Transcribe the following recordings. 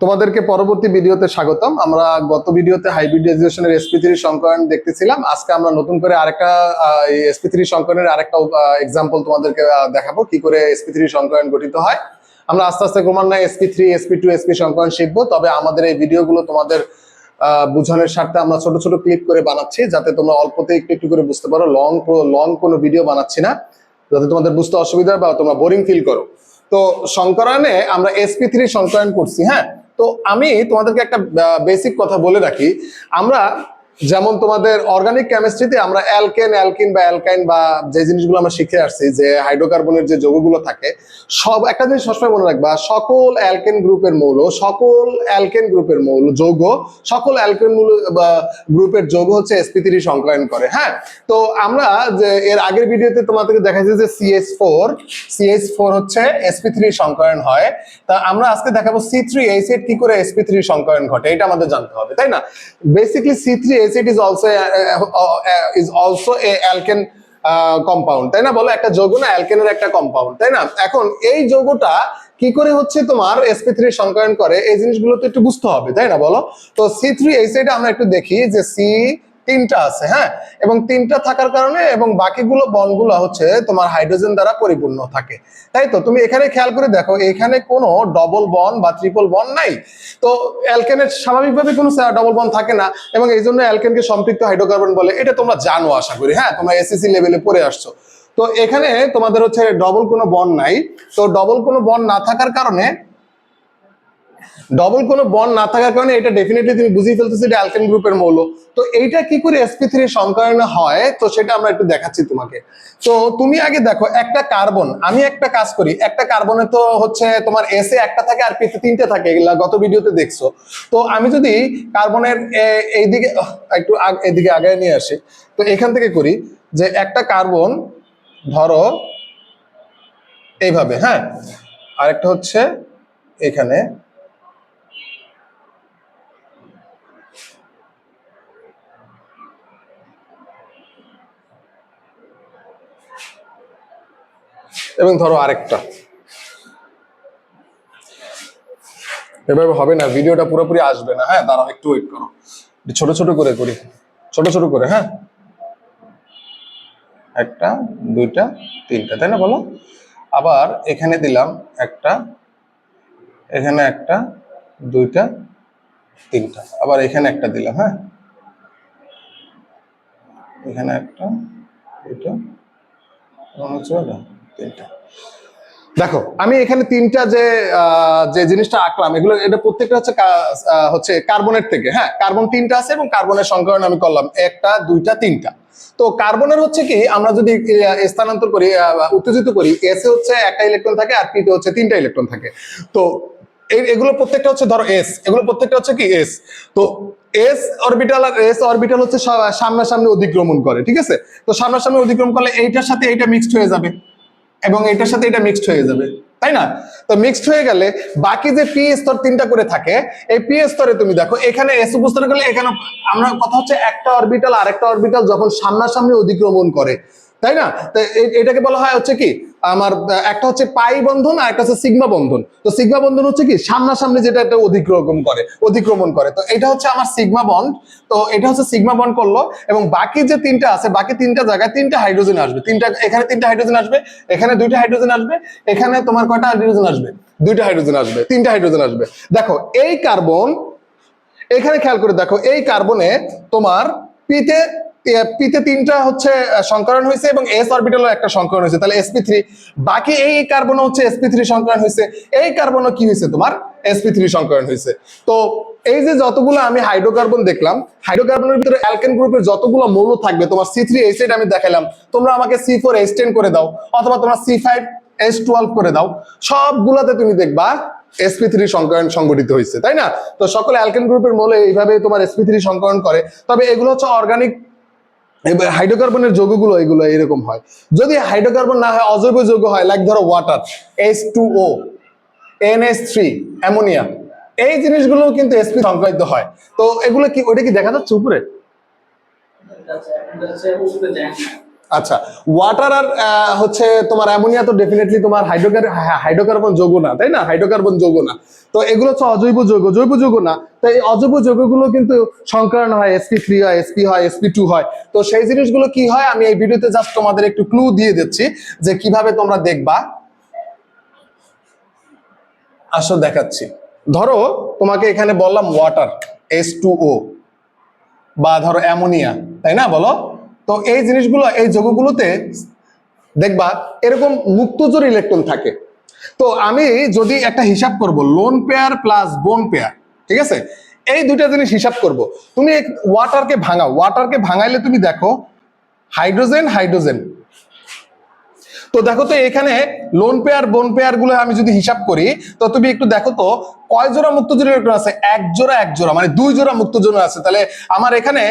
তোমাদেরকে পরবর্তী ভিডিওতে স্বাগতম। আমরা গত ভিডিওতে হাইব্রিডাইজেশনের এসপি থ্রি সংকলন দেখতেছিলাম। আজকে আমরা নতুন করে আরেকটা এসপি থ্রি সংকলনের আরেকটা এক্সাম্পল তোমাদেরকে দেখাবো কি করে এসপি থ্রি সংকলন গঠিত হয়। আমরা আস্তে আস্তে ক্রমান্বয়ে SP three SP two SP সংকলন শিখব। তবে আমাদের এই ভিডিওগুলো তোমাদের বোঝানোর স্বার্থে আমরা ছোট ছোট ক্লিপ করে বানাচ্ছি যাতে তোমরা অল্পতে একটু একটু করে বুঝতে পারো। লং লং কোনো ভিডিও বানাচ্ছি না। যাতে তোমাদের বুঝতে অসুবিধা বা তোমরা বোরিং ফিল করো। তো সংকরণে আমরা এসপি থ্রি সংকরণ করছি হ্যাঁ? তো আমি তোমাদেরকে একটা বেসিক কথা বলে রাখি। আমরা যেমন তোমাদের অর্গানিক কেমিস্ট্রিতে আমরা অ্যালকেন অ্যালকিন বা অ্যালকাইন বা যে জিনিসগুলো আমরা শিখে আসছি, যে হাইড্রোকার্বনের যে যৌগগুলো থাকে, সব, একটা জিনিস সবসময় মনে রাখবা, সকল অ্যালকেন গ্রুপের মৌল, সকল অ্যালকেন গ্রুপের মৌল, যৌগ, সকল অ্যালকেন মৌল গ্রুপের যৌগ হচ্ছে এসপি থ্রি সংকলন করে হ্যাঁ? তো আমরা যে, এর আগের ভিডিওতে তোমাদেরকে দেখাচ্ছি যে সিএস ফোর সিএস ফোর হচ্ছে এসপি থ্রি সংকলন হয়। তা আমরা আজকে দেখাবো সি থ্রি এইচ এর কি করে এসপি থ্রি সংকলন ঘটে, এটা আমাদের জানতে হবে, তাই না? Basically C three H eight is also is also a alkane compound তাই না? বলো, একটা যৌগ না অ্যালকেনের একটা কম্পাউন্ড তাই না? এখন এই যৌগটা কি করে হচ্ছে তোমার এসপি থ্রি সংকলন করে? এই জিনিসগুলো তো একটু বুঝতে হবে, তাই না বলো? তো সি থ্রি এই সাইডে আমরা একটু দেখি যে সি তিনটা আছে হ্যাঁ? এবং তিনটা থাকার কারণে এবং বাকিগুলো বনগুলো হচ্ছে তোমার হাইড্রোজেন দ্বারা পরিপূর্ণ থাকে। তাই তো? তুমি এখানে খেয়াল করে দেখো, এখানে কোনো ডবল বন বা ট্রিপল বন নাই। তো অ্যালকেনের স্বাভাবিকভাবে কোনো ডবল বন থাকে না এবং এই জন্য অ্যালকেনকে সম্পৃক্ত হাইড্রোকার্বন বলে। এটা তোমরা জানো, আশা করি হ্যাঁ? তোমরা এসএসসি লেভেলে পড়ে আসছো। তো এখানে তোমাদের হচ্ছে ডবল কোনো বন নাই। তো ডবল কোনো বন না থাকার কারণে ডবল কোনো বন্ড না থাকার কারণে এটা ডেফিনেটলি তুমি বুঝিয়ে ফেলতেছো এটা অ্যালকেন গ্রুপের মৌল। তো এইটা কি করে এসপি থ্রি সংকরণে হয়? তো সেটা আমরা একটু দেখাচ্ছি তোমাকে। তো তুমি আগে দেখো, একটা কার্বন আমি একটা কাজ করি, একটা কার্বনে তো হচ্ছে তোমার এসে একটা থাকে আর পিতে তিনটে থাকে, এগুলা গত ভিডিওতে দেখছ। তো আমি যদি কার্বনের এ- এইদিকে একটু এদিকে আগে নিয়ে আসি। তো এখান থেকে করি যে একটা কার্বন ধরো, এইভাবে হ্যাঁ? আরেকটা হচ্ছে এখানে। ধরো আরেকটা। এভাবে হবে না, ভিডিওটা পুরোপুরি আসবে না। হ্যাঁ দাঁড়াও, একটু ওয়েট করো। ছোট ছোট করে করি। ছোট ছোট করে হ্যাঁ? একটা, দুইটা, তিনটা, তাই না বলো? আবার এখানে দিলাম একটা, এখানে একটা, দুইটা, তিনটা। আবার এখানে একটা দিলাম হ্যাঁ? এখানে একটা, দুইটা? তিনটা। দেখো, আমি এখানে তিনটা যে যে জিনিসটা আঁকলাম, এগুলো, এটা প্রত্যেকটা হচ্ছে হচ্ছে কার্বনের থেকে। হ্যাঁ কার্বন তিনটা আছে এবং কার্বনের সংকরণ আমি করলাম। একটা, দুইটা, তিনটা। তো কার্বনের হচ্ছে কি, আমরা যদি স্থানান্তর করি উত্তেজিত করি এসে হচ্ছে একটা ইলেকট্রন থাকে আর পিতে হচ্ছে তিনটা ইলেকট্রন থাকে। তো এগুলো প্রত্যেকটা হচ্ছে, ধরো এস, এগুলো প্রত্যেকটা হচ্ছে কি এস। তো এস অরবিটাল আর, এস অরবিটাল হচ্ছে সামনাসামনি অধিক্রমণ করে, ঠিক আছে? তো সামনাসামনি অধিক্রমণ করলে এইটার সাথে এইটা মিক্সড হয়ে যাবে। এবং এটার সাথে এটা মিক্সড হয়ে যাবে, তাই না? তো মিক্সড হয়ে গেলে বাকি যে পি স্তর তিনটা করে থাকে, এই পি স্তরে তুমি দেখো, এখানে এস উপস্তরে গেলে এখানে আমরা কথা হচ্ছে একটা অরবিটাল আরেকটা অরবিটাল যখন সামনাসামনি অধিক্রমণ করে। তাই না? এটাকে বলা হয় হচ্ছে কি? আমার, একটা হচ্ছে পাই বন্ধন আর একটা হচ্ছে সিগমা বন্ধন। তো সিগমা বন্ধন হচ্ছে কি? সামনাসামনি যেটা একটা অধিক্রমণ করে অধিক্রমণ করে। তো এটা হচ্ছে আমার সিগমা বন্ড। তো এটা হচ্ছে সিগমা বন্ড করল এবং বাকি যে তিনটা আছে, বাকি তিনটা জায়গায় তিনটা হাইড্রোজেন আসবে। তিনটা, এখানে তিনটা হাইড্রোজেন আসবে, এখানে দুইটা হাইড্রোজেন আসবে, এখানে তোমার কয়টা হাইড্রোজেন আসবে? দুইটা হাইড্রোজেন আসবে, তিনটা হাইড্রোজেন আসবে। দেখো, এই কার্বন, এখানে খেয়াল করে দেখো, এই কার্বনে তোমার পিতে পিতে তিনটা হচ্ছে সংকরণ হয়েছে এবং এস অরবিটালও একটা সংকরণ হয়েছে। তাহলে এসপি থ্রি বাকি এই কার্বন হচ্ছে এসপি থ্রি সংকরণ হয়েছে। এই কার্বনও কি হয়েছে তোমার? এসপি থ্রি সংকরণ হয়েছে। তো এই যে যতগুলো আমি হাইড্রোকার্বন দেখলাম হাইড্রোকার্বনের ভিতরে অ্যালকেন গ্রুপের যতগুলো মৌল থাকবে, তোমার সি থ্রি এইচ আমি দেখালাম, তোমরা আমাকে সি ফোর এইচ টেন করে দাও, অথবা তোমরা সি ফাইভ এস টুয়েলভ করে দাও, সবগুলাতে তুমি দেখবা এসপি থ্রি সংকরণ সংগঠিত হয়েছে, তাই না? তো সকল অ্যালকেন গ্রুপের মৌলে এইভাবে তোমার এসপি থ্রি সংকরণ করে। তবে এগুলো হচ্ছে অর্গানিক হাইড্রোকার্বনের যৌগগুলো এগুলো এরকম হয়। যদি হাইড্রোকার্বন না হয়, অজৈব যৌগ হয় লাইক ধরো water S two O NS three ammonia এই জিনিসগুলো কিন্তু এসপি সংক্রান্ত হয়। তো এগুলো কি, ওইটা কি দেখা যাচ্ছে উপরে? আচ্ছা ওয়াটার আর হচ্ছে তোমার অ্যামোনিয়া তো ডেফিনেটলি তোমার হাইড্রোকার হাইড্রোকার্বন যৌগ না, তাই না? হাইড্রোকার্বন যৌগ না। তো এগুলো হচ্ছে অজৈব যৌগ, জৈব যৌগ না। তো এই অজৈব যৌগগুলো কিন্তু সংকরণ হয় এসপি থ্রি হয় এসপি হয় এসপি টু হয়। তো সেই জিনিসগুলো কি হয়? আমি এই ভিডিওতে জাস্ট তোমাদের একটু ক্লু দিয়ে দিচ্ছি যে কীভাবে তোমরা দেখবা। আসো দেখাচ্ছি। ধরো, তোমাকে এখানে বললাম ওয়াটার এস টু ও বা ধরো অ্যামোনিয়া তাই না বলো? তো এই জিনিসগুলো, এই যোগগুলোতে দেখবা এরকম মুক্তজোর ইলেকট্রন থাকে। তো আমি যদি একটা হিসাব করব lone pair plus bond pair ঠিক আছে? এই দুইটা জিনিস হিসাব করব। তুমি ওয়াটারকে ভাঙাও। ওয়াটারকে ভাঙাইলে তুমি দেখো হাইড্রোজেন হাইড্রোজেন তো দেখো তো এখানে লোন পেয়ার বোন পেয়ারগুলো আমি যদি হিসাব করি, তো তুমি একটু দেখো তো, কয় জোড়া মুক্ত জোড়া ইলেকট্রন আছে? এক জোড়া এক জোড়া মানে দুই জোড়া মুক্ত জোড়া আছে। তাহলে আমার এখানে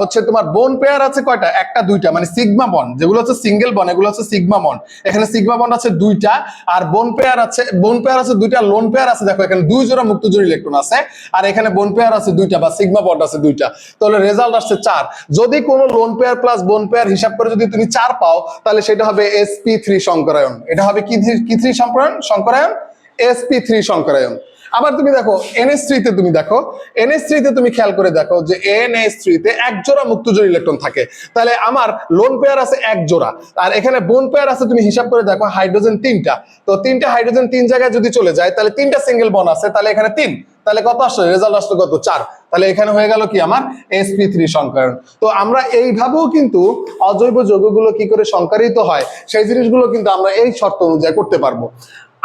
হচ্ছে তোমার বোন পেয়ার আছে কয়টা? একটা, দুইটা মানে সিগমা বন যেগুলো হচ্ছে সিঙ্গেল বন এগুলো হচ্ছে সিগমা বন এখানে সিগমা বন আছে দুইটা, আর বোন পেয়ার আছে বোন পেয়ার আছে দুইটা লোন পেয়ার আছে দেখো, এখানে দুই জোড়া মুক্ত জোড়া ইলেকট্রন আছে, আর এখানে বোন পেয়ার আছে দুইটা, বা সিগমা বন্ড আছে দুইটা। তাহলে রেজাল্ট আসছে চার। যদি কোনো lone pair plus bond pair হিসাব করে যদি তুমি চার পাও, তাহলে সেটা হবে এসপি থ্রি সংকরায়ন এটা হবে কি কি থ্রি সংকরায়ন সংকরায়ন এসপি থ্রি সংকরায়ন আবার তুমি দেখো এনএস থ্রিতে তুমি দেখো এনএস থ্রিতে তুমি খেয়াল করে দেখো যে এনএস থ্রিতে এক জোড়া মুক্তজোড় ইলেকট্রন থাকে। তাহলে আমার লোন পেয়ার আছে এক জোড়া আর এখানে বোন পেয়ার আছে, তুমি হিসাব করে দেখো হাইড্রোজেন তিনটা। তো তিনটা হাইড্রোজেন তিন জায়গায় যদি চলে যায়, তাহলে তিনটা সিঙ্গেল বন আছে, তাহলে এখানে তিন। তাহলে কত আসলো? রেজাল্ট আসলো কত? চার। তাহলে এখানে হয়ে গেল কি আমার? এসপি থ্রি সংকরণ। তো আমরা এইভাবেও কিন্তু অজৈব যৌগগুলো কি করে সংকারিত হয়, সেই জিনিসগুলো কিন্তু আমরা এই শর্ত অনুযায়ী করতে পারব।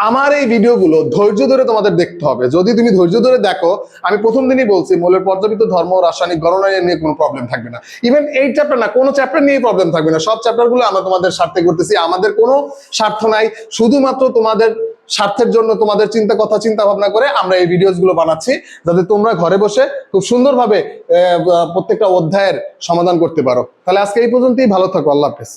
আমার এই ভিডিওগুলো ধৈর্য ধরে তোমাদের দেখতে হবে। যদি তুমি ধৈর্য ধরে দেখো, আমি প্রথম দিনই বলছি, মূলের পর্যাপিত ধর্ম রাসায়নিক গণনা নিয়ে কোনো প্রবলেম থাকবে না। ইভেন এই চ্যাপ্টার না, কোনো চ্যাপ্টার নিয়ে প্রবলেম থাকবে না। সব চ্যাপ্টারগুলো আমরা তোমাদের স্বার্থে করতেছি। আমাদের কোনো স্বার্থ নাই। শুধুমাত্র তোমাদের স্বার্থের জন্য তোমাদের চিন্তা কথা, চিন্তা ভাবনা করে আমরা এই ভিডিওসগুলো বানাচ্ছি, যাতে তোমরা ঘরে বসে খুব সুন্দরভাবে প্রত্যেকটা অধ্যায়ের সমাধান করতে পারো। তাহলে আজকে এই পর্যন্তই, ভালো থাকো, আল্লাহ হাফেজ।